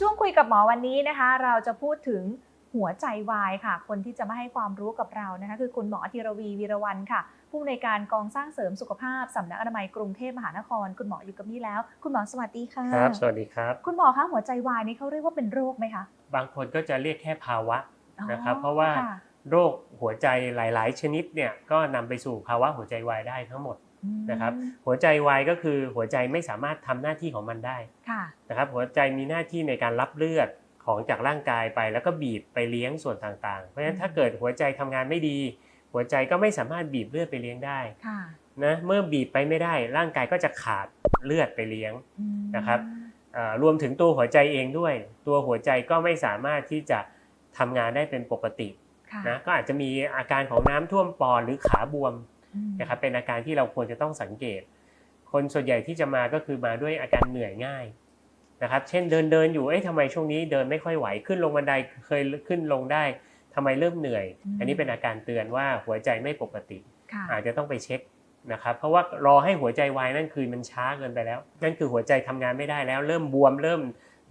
ช่วงคุยกับหมอวันนี้นะคะ เราจะพูดถึงหัวใจวายค่ะ คนที่จะมาให้ความรู้กับเรานะคะ คือคุณหมอธีรวีวีรวันค่ะ ผู้อำนวยการกองสร้างเสริมสุขภาพสำนักอนามัยกรุงเทพมหานคร คุณหมออยู่กับนี่แล้ว คุณหมอสวัสดีค่ะครับ สวัสดีครับ คุณหมอคะหัวใจวายนี่เขาเรียกว่าเป็นโรคไหมคะ บางคนก็จะเรียกแค่ภาวะอ๋อนะครับ เพราะว่าค่โรคหัวใจหลาย ๆ ชนิดเนี่ยก็นำไปสู่ภาวะหัวใจวายได้ทั้งหมดอืมนะครับ หัวใจวายก็คือหัวใจไม่สามารถทำหน้าที่ของมันได้ค่ะ นะครับหัวใจมีหน้าที่ในการรับเลือดของจากร่างกายไป แล้วก็บีบไปเลี้ยงส่วนต่างๆ เพราะฉะนั้นถ้าเกิดหัวใจทำงานไม่ดี หัวใจก็ไม่สามารถบีบเลือดไปเลี้ยงได้ค่ะนะเมื่อบีบไปไม่ได้ร่างกายก็จะขาดเลือดไปเลี้ยงอืมนะครับอ่ารวมถึงตัวหัวใจเองด้วย ตัวหัวใจก็ไม่สามารถที่จะทำงานได้เป็นปกติค่ะนะก็อาจจะมีอาการของน้ำท่วมปอดหรือขาบวมอืมนะครับเป็นอาการที่เราควรจะต้องสังเกต คนส่วนใหญ่ที่จะมาก็คือมาด้วยอาการเหนื่อยง่าย นะครับ เช่นเดินเดินอยู่ เอ๊ะทำไมช่วงนี้เดินไม่ค่อยไหว ขึ้นลงบันไดเคยขึ้นลงได้ทำไมเริ่มเหนื่อย อันนี้เป็นอาการเตือนว่าหัวใจไม่ปกติค่ะอาจจะต้องไปเช็คนะครับ เพราะว่ารอให้หัวใจวายนั่นคือมันช้าเกินไปแล้ว นั่นคือหัวใจทำงานไม่ได้แล้ว เริ่มบวมเริ่ม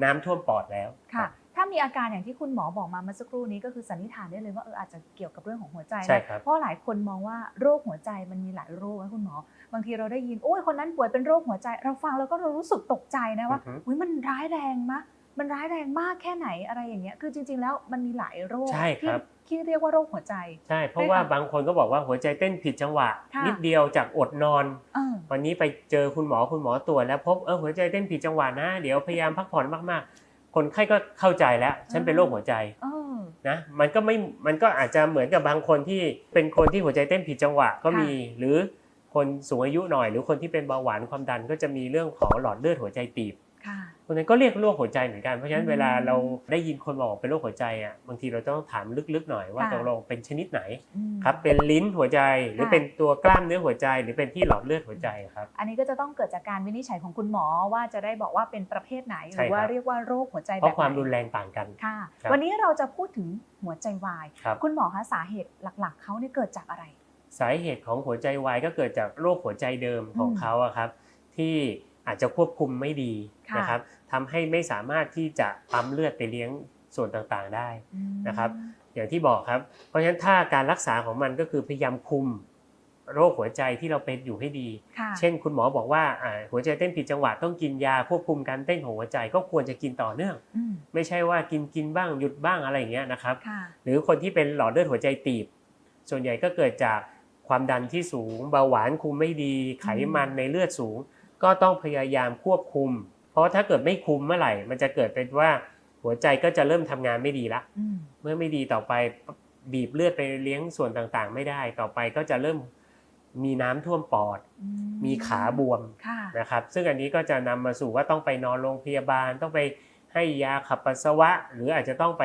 น้ำท่วมปอดแล้วค่ะถ้า มีอาการอย่างที่คุณหมอบอกมาเมื่อสักครู่นี้ก็คือสันนิษฐานได้เลยว่าเอออาจจะเกี่ยวกับเรื่องของหัวใจนะใช่ครับ เพราะหลายคนมองว่าโรคหัวใจมันมีหลายโรคนะคุณหมอ บางทีเราได้ยินโอ้ยคนนั้นป่วยเป็นโรคหัวใจ เราฟังแล้วก็เรารู้สึกตกใจนะว่าอือฮึ อุ้ยมันร้ายแรงมะมันร้ายแรงมากแค่ไหนอะไรอย่างเงี้ยคือจริง ๆ แล้วมันมีหลายโรคใช่ครับที่ที่เรียกว่าโรคหัวใจ ใช่ เพราะว่าใช่ค่ะบางคนก็บอกว่าหัวใจเต้นผิดจังหวะ ค่ะ นิดเดียวจากอดนอน เออ วันนี้ไปเจอคุณหมอคุณหมอตรวจแล้วพบเออหัวใจเต้นผิดจังหวะนะ เดี๋ยวพยายามพักผ่อนมากๆ คนไข้ก็เข้าใจแล้ว ฉันเป็นโรคหัวใจเออนะมันก็ไม่มันก็อาจจะเหมือนกับบางคนที่เป็นคนที่หัวใจเต้นผิดจังหวะก็มี หรือคนสูงอายุหน่อย หรือคนที่เป็นเบาหวานความดันก็จะมีเรื่องของหลอดเลือดหัวใจตีบ ค่ะคนนั้นก็เรียกโรคหัวใจเหมือนกันเพราะฉะนั้อืนมเวลาเราได้ยินคนบอกเป็นโรคหัวใจอะบางทีเราต้องถามลึกๆหน่อยว่าค่ะตกลงเป็นชนิดไหนอืมครับเป็นลิ้นหัวใจหรือค่ะเป็นตัวกล้ามเนื้อหัวใจ หรือเป็นที่หลอดเลือดหัวใจครับอันนี้ก็จะต้องเกิดจากการวินิจฉัยของคุณหมอว่าจะได้บอกว่าเป็นประเภทไหนหใช่รือว่าครับเรียกว่าโรคหัวใจเพแบบราะความไหนรุนแรงต่างกันค่ะครับวันนี้เราจะพูดถึงหัวใจวายครับคุณหมอคะสาเหตุหลักๆเขาเนี่ยเกิดจากอะไร สาเหตุของหัวใจวายก็เกิดจากโรคหัวใจเดิมของอืมเขาอะครับที่ อาจจะควบคุมไม่ดีค่ะนะครับทำให้ไม่สามารถที่จะปั๊มเลือดไปเลี้ยงส่วนต่างๆได้อืมนะครับ อย่างที่บอกครับ เพราะฉะนั้นถ้าการรักษาของมันก็คือพยายามคุมโรคหัวใจที่เราเป็นอยู่ให้ดีค่ะเช่น คุณหมอบอกว่าอ่าหัวใจเต้นผิดจังหวะต้องกินยาควบคุมการเต้นของหัวใจก็ควรจะกินต่อเนื่องอืมไม่ใช่ว่ากินกินบ้างหยุดบ้างอะไรอย่างเงี้ยนะครับค่ะหรือคนที่เป็นหลอดเลือดหัวใจตีบ ส่วนใหญ่ก็เกิดจากความดันที่สูงเบาหวานคุมไม่ดีไขมันในเลือดสูง ก็ต้องพยายามควบคุม เพราะถ้าเกิดไม่คุมเมื่อไหร่ มันจะเกิดเป็นว่าหัวใจก็จะเริ่มทำงานไม่ดีละอืมเมื่อไม่ดีต่อไปบีบเลือดไปเลี้ยงส่วนต่างๆ ไม่ได้ต่อไปก็จะเริ่มมีน้ำท่วมปอดอืมีขาบวมค่ะนะครับ ซึ่งอันนี้ก็จะนำมาสู่ว่าต้องไปนอนโรงพยาบาล ต้องไปให้ยาขับปัสสาวะ หรืออาจจะต้องไป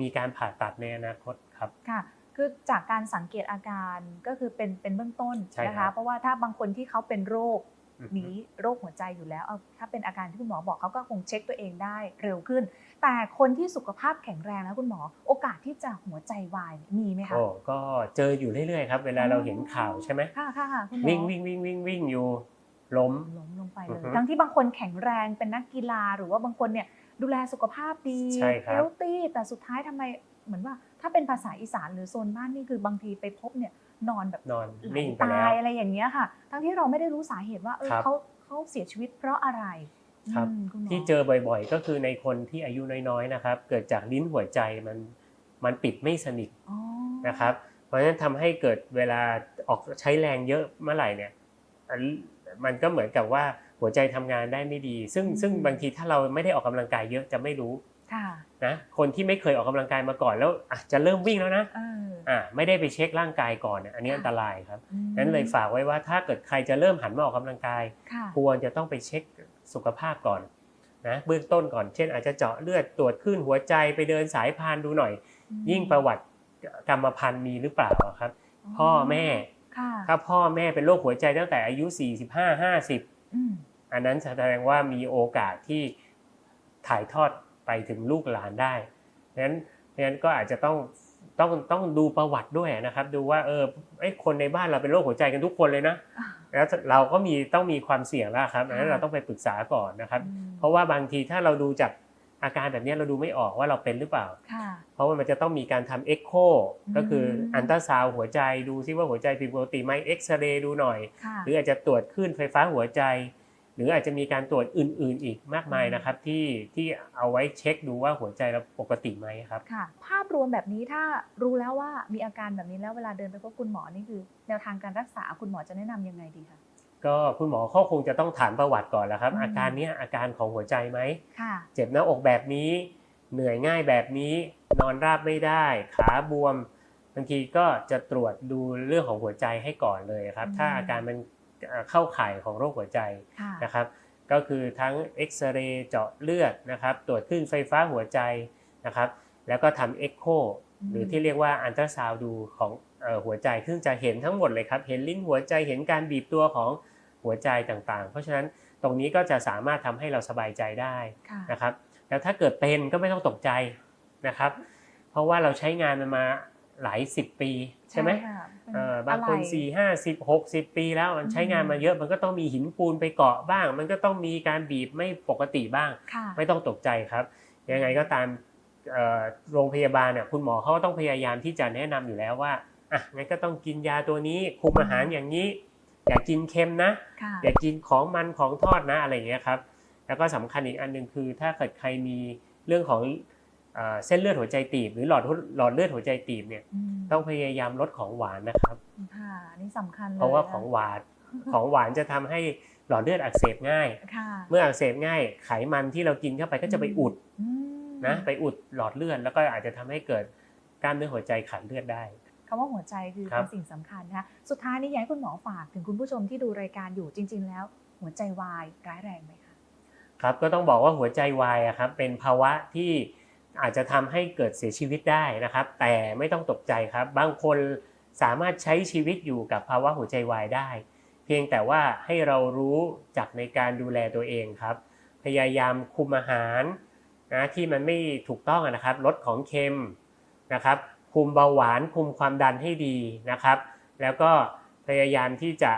มีการผ่าตัดในอนาคตครับค่ะคือจากการสังเกตอาการก็คือเป็นเป็นเบื้องต้นใช่นะครัคะบเพราะว่าถ้าบางคนที่เขาเป็นโรคอือฮึ นี้โรคหัวใจอยู่แล้วเอาถ้าเป็นอาการที่คุณหมอบอกเขาก็คงเช็คตัวเองได้เร็วขึ้น แต่คนที่สุขภาพแข็งแรงนะคุณหมอ โอกาสที่จะหัวใจวายมีไหมคะโอ้ก็เจออยู่เรื่อยๆครับ เวลาเราเห็นข่าวใช่ไหมค่ะค่ะค่ะคุณหมอวิ่งวิ่งวิ่งวิ่งวิ่งอยู่ล้มล้มลงไปเลอืยอฮึทั้งที่บางคนแข็งแรงเป็นนักกีฬาหรือว่าบางคนเนี่ยดูแลสุขภาพดีใช่ครับเฮลตี้แต่สุดท้ายทำไมเหมือนว่าถ้าเป็นภาษาอีสานหรือโซนบ้านนี่คือบางทีไปพบเนี่ย นอนแบบนอนไหลนิ่งไปตาแล้วยอะไรอย่างเงี้ยค่ะ ทั้งที่เราไม่ได้รู้สาเหตุว่าเออครับ เขาเขาเสียชีวิตเพราะอะไรครับอืมคุณหมอที่เจอบ่อยๆ ก็คือในคนที่อายุน้อยๆนะครับ เกิดจากลิ้นหัวใจมันมันปิดไม่สนิทอ๋อนะครับ เพราะฉะนั้นทำให้เกิดเวลาออกใช้แรงเยอะเมื่อไหร่เนี่ยอันมันก็เหมือนกับว่าหัวใจทำงานได้ไม่ดี ซึ่งซึ่งบางทีถ้าเราไม่ได้ออกกำลังกายเยอะจะไม่รู้ค่ะนะคนที่ไม่เคยออกกำลังกายมาก่อนแล้วอะจะเริ่มวิ่งแล้วนะ เออ อะไม่ได้ไปเช็คร่างกายก่อนเนี่ยอันนี้ค่ะอันตรายครับอืมนั้นเลยฝากไว้ว่าถ้าเกิดใครจะเริ่มหันมาออกกำลังกายค่ะควรจะต้องไปเช็คสุขภาพก่อนนะเบื้องต้นก่อนเช่นอาจจะเจาะเลือดตรวจคลื่นหัวใจไปเดินสายพานดูหน่อย ยิ่งประวัติกรรมพันธุ์มีหรือเปล่าครับ พ่อแม่ค่ะถ้าพ่อแม่เป็นโรคหัวใจตั้งแต่อายุ 45 50อืมอันนั้นแสดงว่ามีโอกาสที่ถ่ายทอดไปถึงลูกหลานได้เพราะฉะนั้นเพราะฉะนั้นก็อาจจะต้อง ต้องต้องดูประวัติด้วยนะครับ ดูว่าเออไอ้ยคนในบ้านเราเป็นโรคหัวใจกันทุกคนเลยนะอ่าแล้วเราก็มีต้องมีความเสี่ยงแล้วครับอันนั้นค่ะเราต้องไปปรึกษาก่อนนะครับอืมเพราะว่าบางทีถ้าเราดูจากอาการแบบนี้เราดูไม่ออกว่าเราเป็นหรือเปล่าค่ะเพราะว่ามันจะต้องมีการทำเอ็กโคอืมก็คืออันตราซาวหัวใจดูซิว่าหัวใจผิดปกติไหมเอ็กซเรย์ดูหน่อยค่ะหรืออาจจะตรวจคลื่นไฟฟ้าหัวใจ หรืออาจจะมีการตรวจอื่น ๆ อีกมากมายนะครับ ที่ที่เอาไว้เช็คดูว่าหัวใจเราปกติไหมครับ ค่ะ ภาพรวมแบบนี้ถ้ารู้แล้วว่ามีอาการแบบนี้แล้วเวลาเดินไปพบคุณหมอนี่คือ แนวทางการรักษาคุณหมอจะแนะนำยังไงดีคะก็คุณหมอเขาคงจะต้องถามประวัติก่อนแหล้วครับอืมอาการเนี้ยอาการของหัวใจไหมค่ะเจ็บหน้าอกแบบนี้ เหนื่อยง่ายแบบนี้ นอนราบไม่ได้ ขาบวมบางทีก็จะตรวจดูเรื่องของหัวใจให้ก่อนเลยครับอืมถ้าอาการมัน เอ่อเข้าข่ายของโรคหัวใจค่ะนะครับ ก็คือทั้งเอ็กซเรย์เจาะเลือดนะครับตรวจคลื่นไฟฟ้าหัวใจนะครับ แล้วก็ทำเอ็กโคอืมหรือที่เรียกว่าอันตราซาวดูของเอ่อหัวใจซึ่งจะเห็นทั้งหมดเลยครับ เห็นลิ้นหัวใจเห็นการบีบตัวของหัวใจต่างๆ เพราะฉะนั้นตรงนี้ก็จะสามารถทำให้เราสบายใจได้ค่ะนะครับแล้วถ้าเกิดเป็นก็ไม่ต้องตกใจนะครับ เพราะว่าเราใช้งานมันมา หลายสิบปีใช่ไหมค่ะเป็นเออบางคนอะไร4 5 10 60ปีแล้วมันใช้งานมาเยอะมันก็ต้องมีหินปูนไปเกาะบ้าง มันก็ต้องมีการบีบไม่ปกติบ้างค่ะไม่ต้องตกใจครับยังไงก็ตามเอ่อโรงพยาบาลเนี่ยคุณหมอเขาก็ต้องพยายามที่จะแนะนำอยู่แล้วว่าอะงั้นก็ต้องกินยาตัวนี้คุมอาหารอย่างนี้ อย่ากินเค็มนะค่ะอย่ากินของมันของทอดนะอะไรอย่างเงี้ยครับแล้วก็สำคัญอีกอันหนึ่งคือถ้าเกิดใครมีเรื่องของ เอ่อเส้นเลือดหัวใจตีบ หรือหลอดหัวหลอดเลือดหัวใจตีบเนี่ยอืมต้องพยายามลดของหวานนะครับค่ะอันนี่สำคัญเลยเพราะว่านะของหวานของหวานจะทำให้หลอดเลือดอักเสบง่ายค่ะเมื่ออักเสบง่ายไขมันที่เรากินเข้าไปก็จะไปอุดอืมนะไปอุดหลอดเลือดแล้วก็อาจจะทำให้เกิดกล้ามเนื้อหัวใจขาดเลือดได้คำว่าหัวใจคือครับเป็นสิ่งสำคัญนะคะสุดท้ายนี้อยากให้คุณหมอฝากถึงคุณผู้ชมที่ดูรายการอยู่จริง ๆ แล้ว หัวใจวายร้ายแรงไหมคะครับก็ต้องบอกว่าหัวใจวายอะครับเป็นภาวะที่ อาจจะทำให้เกิดเสียชีวิตได้นะครับ แต่ไม่ต้องตกใจครับ บางคนสามารถใช้ชีวิตอยู่กับภาวะหัวใจวายได้ เพียงแต่ว่าให้เรารู้จักในการดูแลตัวเองครับ พยายามคุมอาหารนะที่มันไม่ถูกต้องนะครับ ลดของเค็มนะครับ คุมเบาหวาน คุมความดันให้ดีนะครับ แล้วก็พยายามที่จะ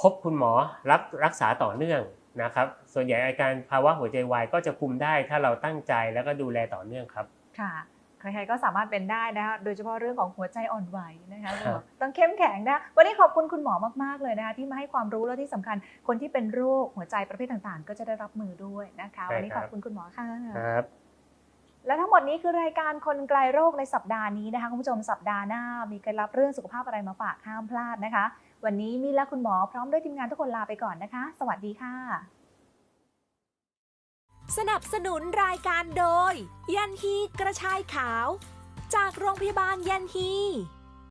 พบคุณหมอรับรักษาต่อเนื่อง นะครับ ส่วนใหญ่อาการภาวะหัวใจวายก็จะคุมได้ถ้าเราตั้งใจแล้วก็ดูแลต่อเนื่องครับ ค่ะ ใครๆก็สามารถเป็นได้นะคะ โดยเฉพาะเรื่องของหัวใจอ่อนไหวนะคะครับต้องเข้มแข็งนะ วันนี้ขอบคุณคุณหมอมากๆเลยนะคะที่มาให้ความรู้แล้วที่สำคัญ คนที่เป็นโรคหัวใจประเภทต่างๆ ก็จะได้รับมือด้วยนะคะ วันนี้ขอบคุณคุณหมอค่ะ ครับ และทั้งหมดนี้คือรายการคนไกลโรคในสัปดาห์นี้นะคะคุณผู้ชมสัปดาห์หน้า มีเคล็ดลับเรื่องสุขภาพอะไรมาฝากห้ามพลาดนะคะ วันนี้มีและคุณหมอพร้อมด้วยทีมงานทุกคนลาไปก่อนนะคะ สวัสดีค่ะ สนับสนุนรายการโดย ยันฮีกระชายขาว จากโรงพยาบาลยันฮี